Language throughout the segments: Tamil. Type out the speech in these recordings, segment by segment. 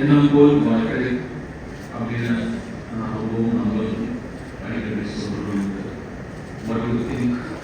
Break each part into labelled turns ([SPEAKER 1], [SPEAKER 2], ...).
[SPEAKER 1] എന്നപ്പോൾ വളരെ അഭിന നാമവും നമ്മൾ പരിഗണിച്ചുകൊണ്ടുണ്ട് വളരെ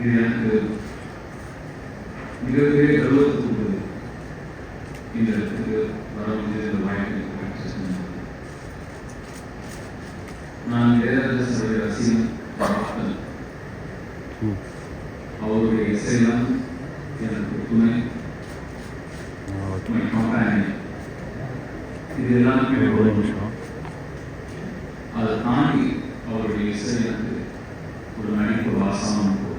[SPEAKER 1] இது எனக்கு மிகப்பெரிய கர்வத்தை கொடுத்தது இந்த இடத்துக்கு வர முடிஞ்ச இந்த வாய்ப்பு. நான் சாருடைய ரசிகன் பார்த்தேன்
[SPEAKER 2] ம்.
[SPEAKER 1] அவருடைய இசைதான் எனக்கு துணை. இது எல்லாமே
[SPEAKER 2] ஒரு நிமிஷம்.
[SPEAKER 1] அதை தாண்டி அவருடைய இசை எனக்கு ஒரு நடிப்பு வாசமாக போட்டேன்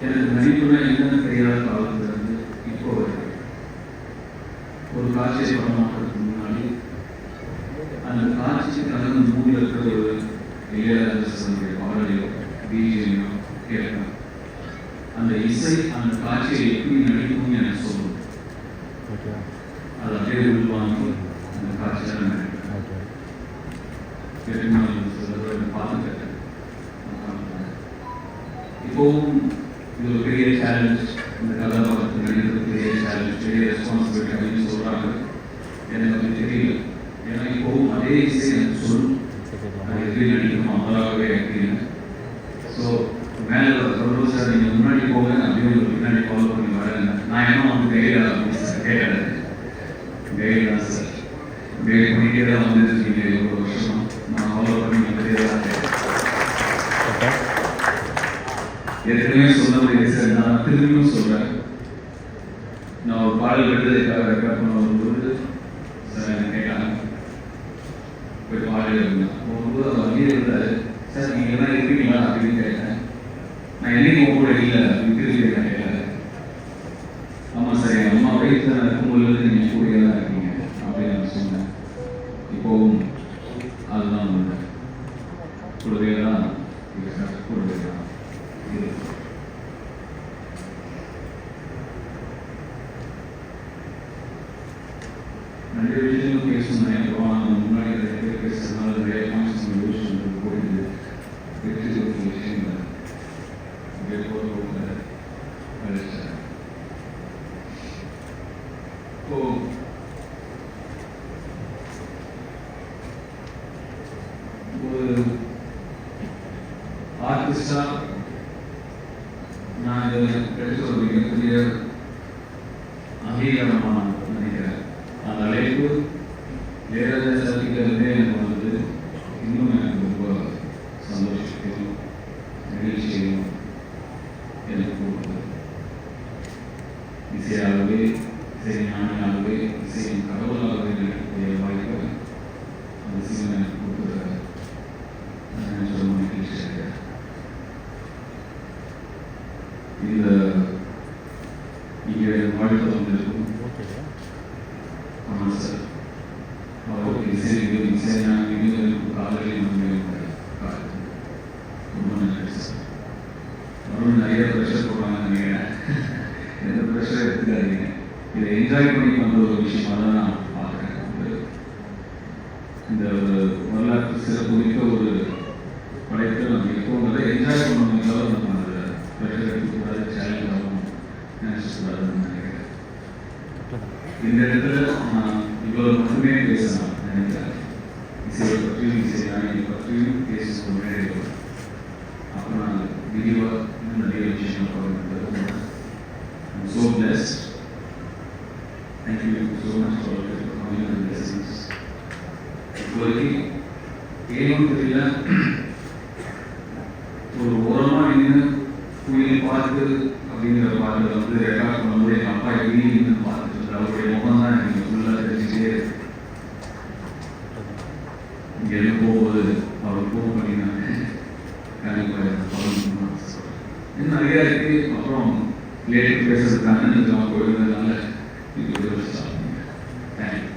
[SPEAKER 1] எனக்கு நடிப்புனா என்னன்னு தெரியாத காலத்துல இருந்து இப்போ ஒரு காட்சியை படமாக்கிறதுக்கு முன்னாடி அந்த காட்சிக்கு கலந்து மூடியில் இருக்கிற ஒரு இளையராஜனுடைய பாடலையோ பிஜியோ கேட்பேன் அந்த இசை அந்த காட்சியை எப்படி நடிக்கும்னு எனக்கு சொல்லும்.
[SPEAKER 2] ஓகே.
[SPEAKER 1] அதை அப்படியே உள்வாங்கி அந்த காட்சியில்
[SPEAKER 2] ஓகே.
[SPEAKER 1] பெருமாள் சொல்றதை பார்த்துக்கிட்டேன் இப்போவும் இது ஒரு பெரிய சேலஞ்ச் இந்த கதாபாத்திரத்தில் நடிக்கிறது பெரிய சேலஞ்ச் பெரிய ரெஸ்பான்சிபிலிட்டி அப்படின்னு சொல்கிறாங்க எனக்கு அது தெரியல. ஏன்னா இப்போவும் அதே இசை எனக்கு சொல்லும். அது எப்படி நடிக்கணும் அமராகவே அப்படின்னு ஸோ மேலே சொல்றது சார் நீங்கள் முன்னாடி போங்க. அப்படியே உங்களுக்கு பின்னாடி ஃபாலோ பண்ணி வரேன். நான் என்ன வந்து கையில் அப்படின்னு சார் கேட்கறது கைடு தான் சார் கைடு பண்ணிட்டே தான் வந்துருக்கீங்க ஒரு வருஷம்? நான் ஃபாலோ பண்ணி வந்துட்டே தான் இருக்கேன்.
[SPEAKER 2] ஓகே
[SPEAKER 1] ஏற்கனவே சொன்னது சார் நான் திரும்பியும் சொல்றேன். நான் ஒரு பாடல் எடுத்ததுக்காக ரெக்கார்ட் பண்ண வரும்போது சார் என்ன கேட்டாங்க. போய் பாடல் இருந்தேன் போகும்போது அவர் வண்டியில் இருந்தாரு சார் நீங்க எல்லாம் இருக்கீங்களா அப்படின்னு கேட்டேன். நான் என்னைக்கு உங்க கூட இல்லை. அப்படின்னு திரும்பி கேட்டேன் கேட்டாரு. ஆமா சார் என் அம்மா வயிற்றுல இருக்கும்போது நீங்க கூடயே தான் இருக்கீங்க. அப்படின்னு நான் சொன்னேன். இப்போவும் அதுதான் உண்மை. கூடவே தான் கூடவே தான். நிறைய விஷயங்கள் பேசணும் எனக்கு நான் முன்னாடி நிறைய பேர் பேசுறதுனால நிறைய பாயிண்ட்ஸ் நம்ம யோசிச்சு போயிடுது வெற்றி ஒரு விஷயங்கள் அப்படியே போக போக அழைச்சேன் இப்போ ஒரு ஆர்டிஸ்டா நான் இது எனக்கு ஒரு மிகப்பெரிய அங்கீகாரமா நான் நினைக்கிறேன் அந்த அழைப்பு எனக்கு வந்து இன்னும் எனக்கு ரொம்ப சந்தோஷத்தையும் நெகிழ்ச்சியையும் எனக்கு கொடுக்குது இசையாகவே இசை ஞானியாகவே இசையின் கடவுளாகவே நடிக்கக்கூடிய வாய்ப்பை அந்த சிவன் எனக்கு கொடுக்குறாரு நான் நினைச்சு ரொம்ப மகிழ்ச்சியாக இருக்கேன் இந்த இங்கே வந்திருக்கும் ஆமாம் சார் அவருக்கு இசையும் இசைஞானியும் எனக்கு காலையில் வந்து ரொம்ப நன்றி சார் அருண் நிறைய ப்ரெஷர் போடுறாங்கன்னு நினைக்கிறேன் எந்த ப்ரெஷர் எடுத்துக்காதீங்க இதை என்ஜாய் பண்ணி வந்த ஒரு விஷயமா தான் நான் பார்க்குறேன் இந்த- ஒரு வரலாற்று சிறப்பு ஒரு படைப்பை நம்ம எப்போங்கிறத இந்த இடத்துல இவ்வளவு மட்டுமே பேசலாம் நினைக்கிறார் இசையை பற்றியும் இசை யானையை பற்றியும் பேச சொல்றேன் அப்புறம் நான் விரிவாக நிறைய விஷயங்கள் பார்க்கணும் I'm so blessed. Thank ஒரு ஓரமா நின்று புயல் பார்த்து அப்படிங்கிற பாடல் வந்து ரெக்கார்ட் பண்ணும்போது எங்கள் அப்பா எப்படி அவருடைய முகம் தான் எனக்கு ஃபுல்லா தெரிஞ்சுட்டே இருக்கு. இங்க எது போகுது அவர் போக பண்ணினாங்க இன்னும் நிறைய இருக்கு. அப்புறம் லேட் பேசுறதுக்கான நிஜமா போயிருந்ததுனால இது ஒரு வருஷம் தேங்க்யூ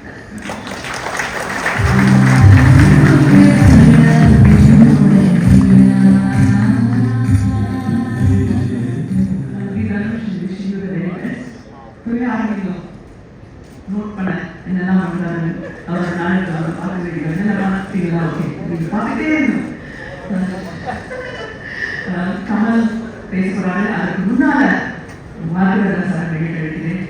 [SPEAKER 3] நான் பார்த்துட்டு பார்த்துட்டே இருந்தோம் கமல் பேசுறாங்க அதுக்கு முன்னால மாதிரி சார் கேட்டு வைக்கிறேன்